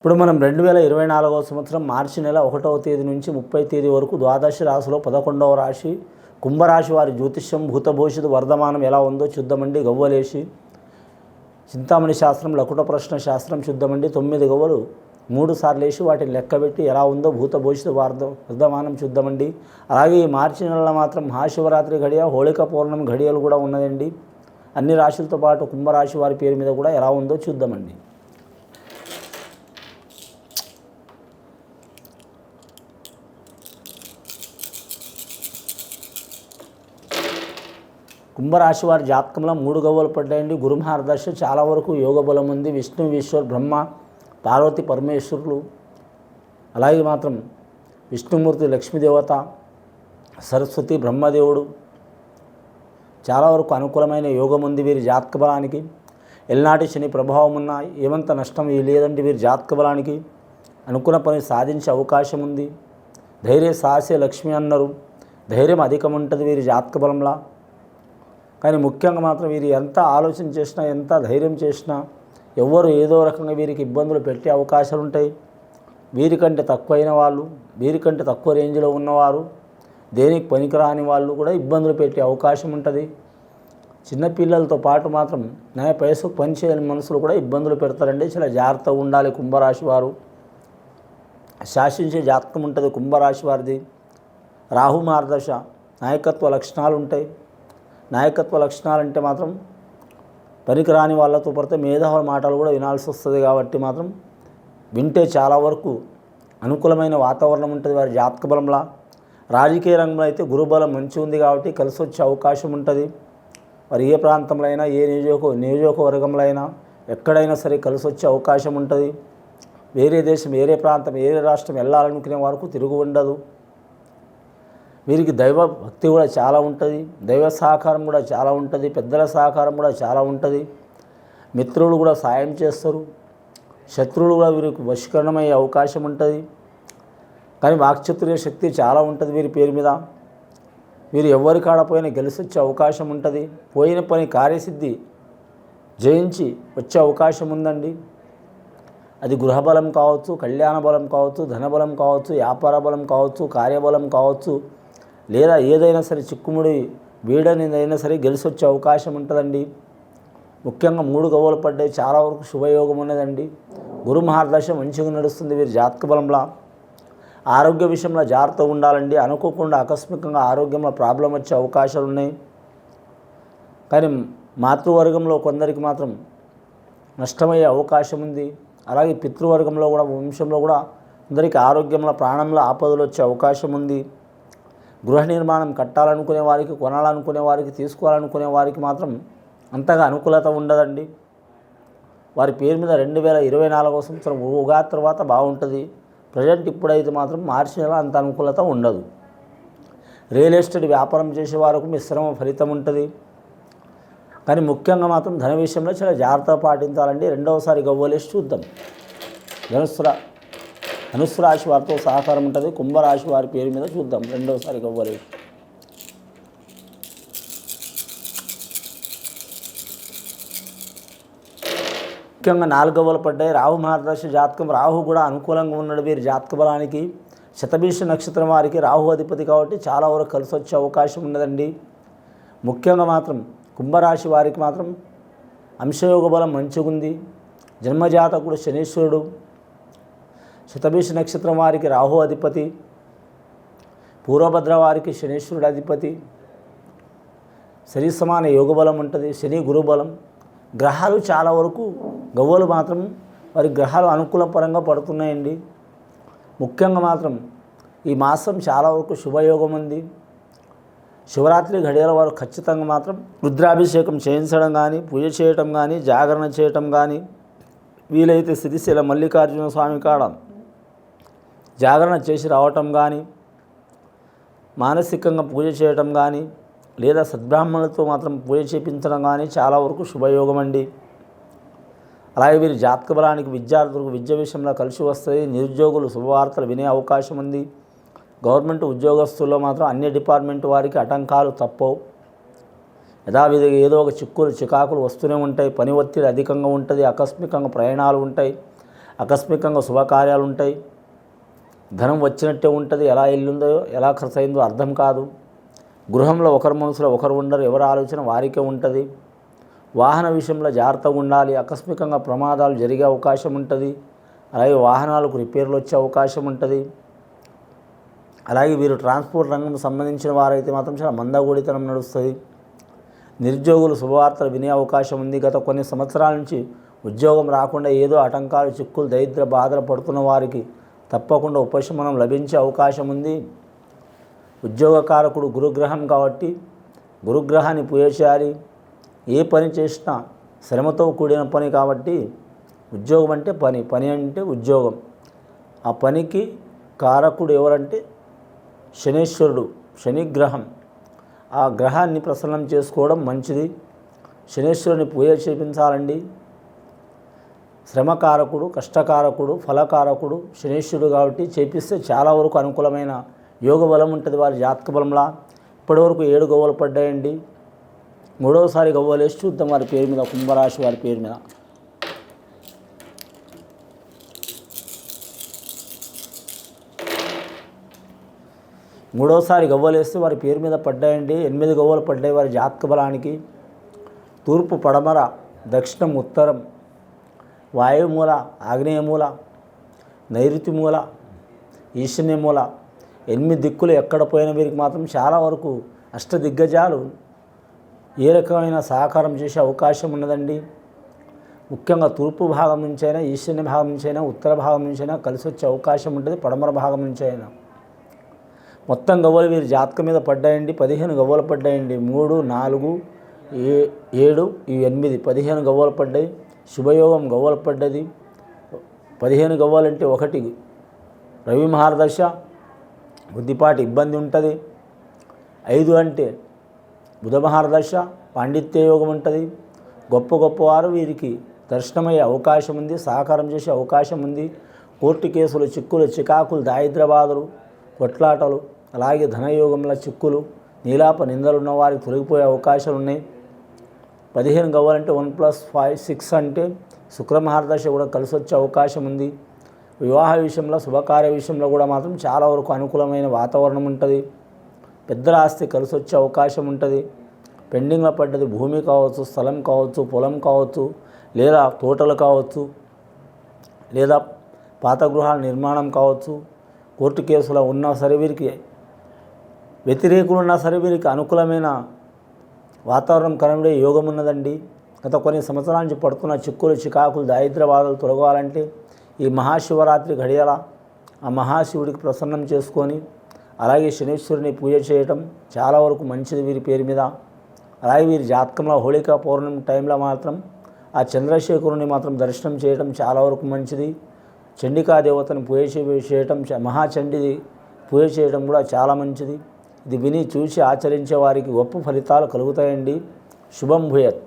ఇప్పుడు మనం రెండు వేల ఇరవై నాలుగవ సంవత్సరం మార్చి నెల ఒకటవ తేదీ నుంచి ముప్పై తేదీ వరకు ద్వాదశ రాశిలో పదకొండవ రాశి కుంభరాశి వారి జ్యోతిష్యం భూతభూషిత వర్ధమానం ఎలా ఉందో చూద్దామండి. గవ్వలేసి చింతామణి శాస్త్రం లకుట ప్రశ్న శాస్త్రం చూద్దామండి. తొమ్మిది గవ్వలు మూడు సార్లు వేసి వాటిని లెక్కబెట్టి ఎలా ఉందో భూతభూషిత వార్ధ వర్ధమానం చూద్దామండి. అలాగే ఈ మార్చి నెలలో మాత్రం మహాశివరాత్రి ఘడియ హోళిక పౌర్ణమి ఘడియలు కూడా ఉన్నదండి. అన్ని రాశులతో పాటు కుంభరాశి వారి పేరు మీద కూడా ఎలా ఉందో చూద్దామండి. కుంభరాశి వారి జాతకంలో మూడు గవ్వలు పడ్డాయండి. గురుమహారదర్శ చాలా వరకు యోగ బలం ఉంది. విష్ణు ఈశ్వర్ బ్రహ్మ పార్వతి పరమేశ్వరులు. అలాగే మాత్రం విష్ణుమూర్తి లక్ష్మీదేవత సరస్వతి బ్రహ్మదేవుడు. చాలా వరకు అనుకూలమైన యోగం ఉంది వీరి జాతక బలానికి. ఎల్నాటి శని ప్రభావం ఉన్న ఏమంత నష్టం లేదండి వీరి జాతక బలానికి. అనుకున్న పని సాధించే అవకాశం ఉంది. ధైర్య సాహసే లక్ష్మి అన్నారు. ధైర్యం అధికం ఉంటుంది వీరి జాతక బలంలా. కానీ ముఖ్యంగా మాత్రం వీరు ఎంత ఆలోచన చేసినా ఎంత ధైర్యం చేసినా ఎవరు ఏదో రకంగా వీరికి ఇబ్బందులు పెట్టే అవకాశాలు ఉంటాయి. వీరికంటే తక్కువైన వాళ్ళు వీరికంటే తక్కువ రేంజ్లో ఉన్నవారు దేనికి పనికిరాని వాళ్ళు కూడా ఇబ్బందులు పెట్టే అవకాశం ఉంటుంది. చిన్నపిల్లలతో పాటు మాత్రం న్యాయ పని పనిచేయని మనుషులు కూడా ఇబ్బందులు పెడతారండి. చాలా జాగ్రత్తగా ఉండాలి కుంభరాశి వారు. శాసించే జాతకం ఉంటుంది కుంభరాశి వారిది. రాహు మార్గదశ నాయకత్వ లక్షణాలు ఉంటాయి. నాయకత్వ లక్షణాలు అంటే మాత్రం పనికిరాని వాళ్ళతో పడితే మేధావుల మాటలు కూడా వినాల్సి వస్తుంది కాబట్టి మాత్రం వింటే చాలా వరకు అనుకూలమైన వాతావరణం ఉంటుంది వారి జాతక బలంలా. రాజకీయ రంగంలో అయితే గురుబలం మంచి ఉంది కాబట్టి కలిసి వచ్చే అవకాశం ఉంటుంది. మరి ఏ ప్రాంతంలో అయినా ఏ నియోజక నియోజకవర్గంలో అయినా ఎక్కడైనా సరే కలిసి వచ్చే అవకాశం ఉంటుంది. వేరే దేశం వేరే ప్రాంతం వేరే రాష్ట్రం వెళ్ళాలనుకునే వరకు తిరుగు ఉండదు. వీరికి దైవ భక్తి కూడా చాలా ఉంటుంది దైవ సహకారం కూడా చాలా ఉంటుంది పెద్దల సహకారం కూడా చాలా ఉంటుంది. మిత్రులు కూడా సాయం చేస్తారు శత్రువులు కూడా వీరికి వశీకరణమయ్యే అవకాశం ఉంటుంది. కానీ వాక్చతుర్య శక్తి చాలా ఉంటుంది వీరి పేరు మీద. వీరు ఎవరి కాడపోయినా గెలిచి వచ్చే అవకాశం ఉంటుంది పోయిన పని కార్యసిద్ధి జయించి వచ్చే అవకాశం ఉందండి. అది గృహబలం కావచ్చు కళ్యాణ బలం కావచ్చు ధనబలం కావచ్చు వ్యాపార బలం కావచ్చు కార్యబలం కావచ్చు లేదా ఏదైనా సరే చిక్కుముడి వీడనిదైనా సరే గెలిచి వచ్చే అవకాశం ఉంటుందండి. ముఖ్యంగా మూడు గవ్వలు పడ్డాయి చాలా వరకు శుభయోగం ఉన్నదండి. గురు మహాదశ మంచిగా నడుస్తుంది వీరి జాతక బలంలా. ఆరోగ్య విషయంలో జాగ్రత్తగా ఉండాలండి. అనుకోకుండా ఆకస్మికంగా ఆరోగ్యంలో ప్రాబ్లం వచ్చే అవకాశాలు ఉన్నాయి. కానీ మాతృవర్గంలో కొందరికి మాత్రం నష్టమయ్యే అవకాశం ఉంది. అలాగే పితృవర్గంలో కూడా వంశంలో కూడా కొందరికి ఆరోగ్యంలో ప్రాణంలో ఆపదలు వచ్చే అవకాశం ఉంది. గృహ నిర్మాణం కట్టాలనుకునే వారికి కొనాలనుకునే వారికి తీసుకోవాలనుకునే వారికి మాత్రం అంతగా అనుకూలత ఉండదండి. వారి పేరు మీద రెండు వేల ఇరవై నాలుగో సంవత్సరం ఉగాది తర్వాత బాగుంటుంది. ప్రజెంట్ ఇప్పుడైతే మాత్రం మార్చి నెల అంత అనుకూలత ఉండదు. రియల్ ఎస్టేట్ వ్యాపారం చేసే వారికి మిశ్రమ ఫలితం ఉంటుంది. కానీ ముఖ్యంగా మాత్రం ధన విషయంలో చాలా జాగ్రత్త పాటించాలండి. రెండవసారి గవ్వలేసి చూద్దాం. ధనుసు ధనుసు రాశి వారితో సహకారం ఉంటుంది. కుంభరాశి వారి పేరు మీద చూద్దాం. రెండవసారి గవ్వలేసి ముఖ్యంగా నాలుగవలు పడ్డాయి. రాహు మహాదశ జాతకం. రాహు కూడా అనుకూలంగా ఉన్నాడు వీరి జాతక బలానికి. శతభీష నక్షత్రం వారికి రాహు అధిపతి కాబట్టి చాలా వరకు కలిసి వచ్చే అవకాశం ఉన్నదండి. ముఖ్యంగా మాత్రం కుంభరాశి వారికి మాత్రం అంశయోగ బలం మంచిగా ఉంది జన్మజాతకుడు శనీశ్వరుడు. శతభీష నక్షత్రం వారికి రాహు అధిపతి పూర్వభద్ర వారికి శనీశ్వరుడు అధిపతి శని సమాన యోగ బలం ఉంటుంది శని గురుబలం. గ్రహాలు చాలా వరకు గవ్వలు మాత్రం వారి గ్రహాలు అనుకూల పరంగా పడుతున్నాయండి. ముఖ్యంగా మాత్రం ఈ మాసం చాలా వరకు శుభయోగం ఉంది. శివరాత్రి గడియల వారు ఖచ్చితంగా మాత్రం రుద్రాభిషేకం చేయించడం కానీ పూజ చేయటం కానీ జాగరణ చేయటం కానీ వీలైతే సిరిశీల మల్లికార్జున స్వామి కాడ జాగరణ చేసి రావటం కానీ మానసికంగా పూజ చేయటం కానీ లేదా సద్బ్రాహ్మణులతో మాత్రం పూజ చేపించడం కానీ చాలా వరకు శుభయోగం అండి అలాగే వీరి జాతక బలానికి విద్యార్థులకు విద్య విషయంలో కలిసి వస్తుంది నిరుద్యోగులు శుభవార్తలు వినే అవకాశం ఉంది. గవర్నమెంట్ ఉద్యోగస్తుల్లో మాత్రం అన్ని డిపార్ట్మెంట్ వారికి ఆటంకాలు తప్పవు. యథావిధిగా ఏదో ఒక చిక్కులు చికాకులు వస్తూనే ఉంటాయి పని ఒత్తిడి అధికంగా ఉంటుంది ఆకస్మికంగా ప్రయాణాలు ఉంటాయి ఆకస్మికంగా శుభకార్యాలు ఉంటాయి. ధనం వచ్చినట్టే ఉంటుంది ఎలా ఇల్లుందో ఎలా ఖర్చు అయిందో అర్థం కాదు. గృహంలో ఒకరి మనసులో ఒకరు ఉండరు ఎవరి ఆలోచన వారికే ఉంటుంది. వాహన విషయంలో జాగ్రత్తగా ఉండాలి ఆకస్మికంగా ప్రమాదాలు జరిగే అవకాశం ఉంటుంది. అలాగే వాహనాలకు రిపేర్లు వచ్చే అవకాశం ఉంటుంది. అలాగే వీరు ట్రాన్స్పోర్ట్ రంగం సంబంధించిన వారైతే మాత్రం చాలా మందగూడితనం నడుస్తుంది. నిరుద్యోగులు శుభవార్తలు వినే అవకాశం ఉంది. గత కొన్ని సంవత్సరాల నుంచి ఉద్యోగం రాకుండా ఏదో ఆటంకాలు చిక్కులు దరిద్ర బాధలు పడుతున్న వారికి తప్పకుండా ఉపశమనం లభించే అవకాశం ఉంది. ఉద్యోగకారకుడు గురుగ్రహం కాబట్టి గురుగ్రహాన్ని పూజ చేయాలి. ఏ పని చేసినా శ్రమతో కూడిన పని కాబట్టి ఉద్యోగం అంటే పని పని అంటే ఉద్యోగం. ఆ పనికి కారకుడు ఎవరంటే శనీశ్వరుడు శనిగ్రహం. ఆ గ్రహాన్ని ప్రసన్నం చేసుకోవడం మంచిది. శనీశ్వరుని పూజ చేపించాలండి శ్రమకారకుడు కష్టకారకుడు ఫలకారకుడు శనీశ్వరుడు కాబట్టి చేపిస్తే చాలా వరకు అనుకూలమైన యోగ బలం ఉంటుంది వారి జాతక బలంలా. ఇప్పటివరకు ఏడు గవ్వలు పడ్డాయండి. మూడవసారి గవ్వలేసి చూద్దాం వారి పేరు మీద కుంభరాశి వారి పేరు మీద. మూడోసారి గవ్వలేస్తే వారి పేరు మీద పడ్డాయండి. ఎనిమిది గవ్వలు పడ్డాయి వారి జాతక బలానికి. తూర్పు పడమర దక్షిణం ఉత్తరం. వాయుమూల ఆగ్నేయమూల నైరుతి మూల ఈశాన్య మూల ఎనిమిది దిక్కులు ఎక్కడ పోయిన వీరికి మాత్రం చాలా వరకు అష్ట దిగ్గజాలు ఏ రకమైన సహకారం చేసే అవకాశం ఉన్నదండి. ముఖ్యంగా తూర్పు భాగం నుంచైనా ఈశాన్య భాగం నుంచైనా ఉత్తర భాగం నుంచైనా కలిసి వచ్చే అవకాశం ఉంటుంది పడమర భాగం నుంచైనా. మొత్తం గవ్వలు వీరి జాతకం మీద పడ్డాయండి పదిహేను గవ్వలు పడ్డాయండి మూడు నాలుగు ఏ ఏడు ఈ ఎనిమిది పదిహేను గవ్వలు పడ్డాయి. శుభయోగం గవ్వలు పడ్డది పదిహేను గవ్వాలంటే ఒకటి. రవి మహారదశ బుద్ధిపాటి ఇబ్బంది ఉంటుంది. ఐదు అంటే బుధ మహారదశ పాండిత్య యోగం ఉంటుంది. గొప్ప గొప్పవారు వీరికి దర్శనమయ్యే అవకాశం ఉంది సహకారం చేసే అవకాశం ఉంది. కోర్టు కేసులు చిక్కులు చికాకులు దారిద్రబాధలు కొట్లాటలు అలాగే ధనయోగంలో చిక్కులు నీలాప నిందలు ఉన్న వారికి తొలగిపోయే అవకాశాలు ఉన్నాయి పదిహేను కావాలంటే వన్ ప్లస్ ఫైవ్ సిక్స్ అంటే శుక్రమహారదశ కూడా కలిసి వచ్చే అవకాశం ఉంది. వివాహ విషయంలో శుభకార్య విషయంలో కూడా మాత్రం చాలా వరకు అనుకూలమైన వాతావరణం ఉంటుంది. పెద్దల ఆస్తి కలిసి వచ్చే అవకాశం ఉంటుంది. పెండింగ్లో పడ్డది భూమి కావచ్చు స్థలం కావచ్చు పొలం కావచ్చు లేదా తోటలు కావచ్చు లేదా పాత గృహాల నిర్మాణం కావచ్చు కోర్టు కేసులో ఉన్నా సరే వీరికి వ్యతిరేకులు ఉన్నా సరే వీరికి అనుకూలమైన వాతావరణం కనబడే యోగం ఉన్నదండి. గత కొన్ని సంవత్సరాల నుంచి పడుతున్న చిక్కులు చికాకులు దారిద్రవాదాలు తొలగాలంటే ఈ మహాశివరాత్రి గడియల ఆ మహాశివుడికి ప్రసన్నం చేసుకొని అలాగే శనీశ్వరుని పూజ చేయటం చాలా వరకు మంచిది వీరి పేరు మీద. అలాగే వీరి జాతకంలో హోళికా పౌర్ణమి టైంలో మాత్రం ఆ చంద్రశేఖరుని మాత్రం దర్శనం చేయటం చాలా వరకు మంచిది. చండికా దేవతను పూజ చేయటం చ- మహాచండిది పూజ చేయడం కూడా చాలా మంచిది. ఇది విని చూసి ఆచరించే వారికి గొప్ప ఫలితాలు కలుగుతాయండి. శుభం భూయత్.